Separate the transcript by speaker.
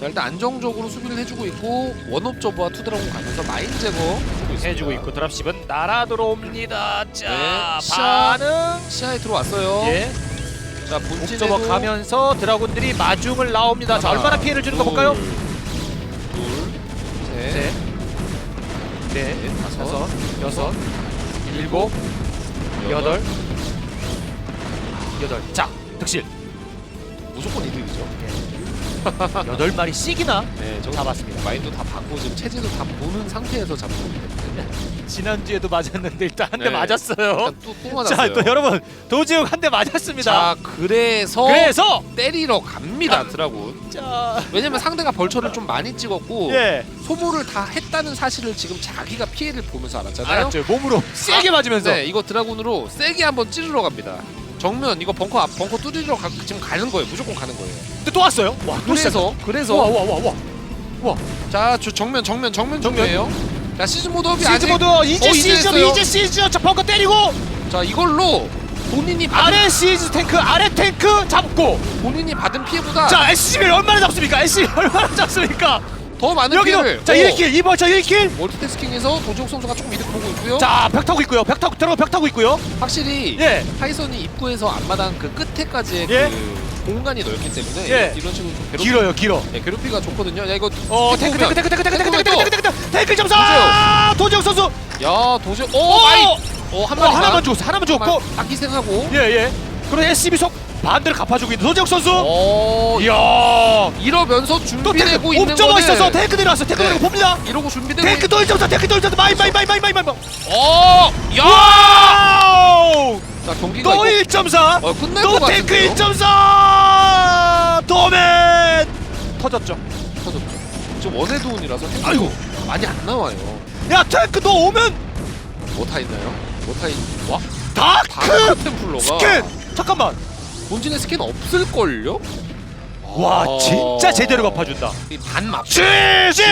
Speaker 1: 자 일단 안정적으로 수비를 해주고 있고 원옵저버와 투드라곤 가면서 마인 제거 해주고 있습니다.
Speaker 2: 해주고 있고 드랍십은 날아 들어옵니다. 자
Speaker 1: 네, 시야.
Speaker 2: 반응.
Speaker 1: 시야에 들어왔어요.
Speaker 2: 예.
Speaker 1: 자
Speaker 2: 옥저버
Speaker 1: 본진에도
Speaker 2: 가면서 드라군들이 마중을 나옵니다. 자
Speaker 1: 하나,
Speaker 2: 얼마나 피해를 주는 거 볼까요?
Speaker 1: 둘, 셋,
Speaker 2: 셋, 넷,
Speaker 1: 넷, 다섯,
Speaker 2: 다섯, 여섯, 일곱, 여덟, 여덟. 자 득실
Speaker 1: 무조건 이득이죠.
Speaker 2: 여덟 마리 씩이나
Speaker 1: 네, 저거
Speaker 2: 잡았습니다.
Speaker 1: 마인도 다 받고 지금 체제도 다 보는 상태에서 잡고 있기 때문에
Speaker 2: 지난주에도 맞았는데 일단 한 대
Speaker 1: 네.
Speaker 2: 맞았어요.
Speaker 1: 일단 또, 또 맞았어요.
Speaker 2: 자 또 여러분 도지욱 한 대 맞았습니다.
Speaker 1: 자 그래서
Speaker 2: 그래서
Speaker 1: 때리러 갑니다 드라군.
Speaker 2: 자
Speaker 1: 왜냐면 상대가 벌처를 좀 많이 찍었고
Speaker 2: 예.
Speaker 1: 소모를 다 했다는 사실을 지금 자기가 피해를 보면서 알았잖아요.
Speaker 2: 알았죠. 몸으로 세게 맞으면서
Speaker 1: 네, 이거 드라군으로 세게 한번 찌르러 갑니다. 정면 이거 벙커 앞 벙커 뚫리러 가, 지금 가는 거예요. 무조건 가는 거예요.
Speaker 2: 근데 또 왔어요. 와, 또 시작.
Speaker 1: 그래서 그래서
Speaker 2: 와, 와, 와, 와.
Speaker 1: 자, 저 정면 정면 정면
Speaker 2: 정면.
Speaker 1: 중이에요. 자, 시즌 모드 업이
Speaker 2: 시즈
Speaker 1: 아직
Speaker 2: 모드 이제
Speaker 1: 어,
Speaker 2: 시즈
Speaker 1: 했어요.
Speaker 2: 이제 시즈 자 벙커 때리고
Speaker 1: 자, 이걸로 본인이 받은
Speaker 2: 아래 시즈 탱크 아래 탱크 잡고
Speaker 1: 본인이 받은 피해보다
Speaker 2: 자 SCB를 얼마나 잡습니까? SCB 얼마나 잡습니까?
Speaker 1: 더 많은
Speaker 2: 여기도
Speaker 1: 피해를
Speaker 2: 자
Speaker 1: 어,
Speaker 2: 1킬 2번 자 1킬
Speaker 1: 멀티태스킹에서 도지욱 선수가 조금 이득 보고 있고요.
Speaker 2: 자 벽 타고 있고요. 벽 타고 들어가 벽 타고 있고요.
Speaker 1: 확실히
Speaker 2: 예.
Speaker 1: 하이선이 입구에서 앞마당 그 끝에까지의
Speaker 2: 예.
Speaker 1: 그 공간이 넓기 때문에
Speaker 2: 예.
Speaker 1: 이런 식으로 좀 괴롭,
Speaker 2: 길어요 길어.
Speaker 1: 예, 괴롭히가 좋거든요. 야 이거
Speaker 2: 어 탱크 탱크 탱크 탱크 탱크 탱크 탱크 탱크 탱크. 탱크 점사! 도지혁 선수
Speaker 1: 야 도지욱
Speaker 2: 오!
Speaker 1: 오 마이 어 한
Speaker 2: 어
Speaker 1: 마리
Speaker 2: 하나만 죽었어 하나만 죽었고.
Speaker 1: 딱 희생하고.
Speaker 2: 예 예. 그리고 SCB 속 반대로 갚아주고 있는 도지혁 선수
Speaker 1: 어
Speaker 2: 이야
Speaker 1: 이러면서
Speaker 2: 또
Speaker 1: 준비되고
Speaker 2: 탱크
Speaker 1: 있는
Speaker 2: 옵저버
Speaker 1: 거는
Speaker 2: 있어서 탱크 내려왔어 탱크
Speaker 1: 네.
Speaker 2: 내려고 봅니다
Speaker 1: 이러고 준비되고
Speaker 2: 탱크 1점사 탱크 또 1점사 마이 마이 마이 마이 마이 마이 마이
Speaker 1: 어! 야!
Speaker 2: 와우
Speaker 1: 자 경기가
Speaker 2: 또
Speaker 1: 이거
Speaker 2: 1.4
Speaker 1: 어, 끝날 또것
Speaker 2: 탱크
Speaker 1: 같은데요?
Speaker 2: 1.4 도맨 터졌죠
Speaker 1: 터졌죠. 지금 원해도운이라서 탱크
Speaker 2: 아이고.
Speaker 1: 많이 안 나와요.
Speaker 2: 야 탱크 너 오면
Speaker 1: 뭐타 있나요? 뭐타 있? 와?
Speaker 2: 다크
Speaker 1: 다크 템플러가
Speaker 2: 스캔 잠깐만
Speaker 1: 본진에 스캔 없을 걸요?
Speaker 2: 와 진짜 제대로 갚아준다.
Speaker 1: 반 맞.
Speaker 2: GG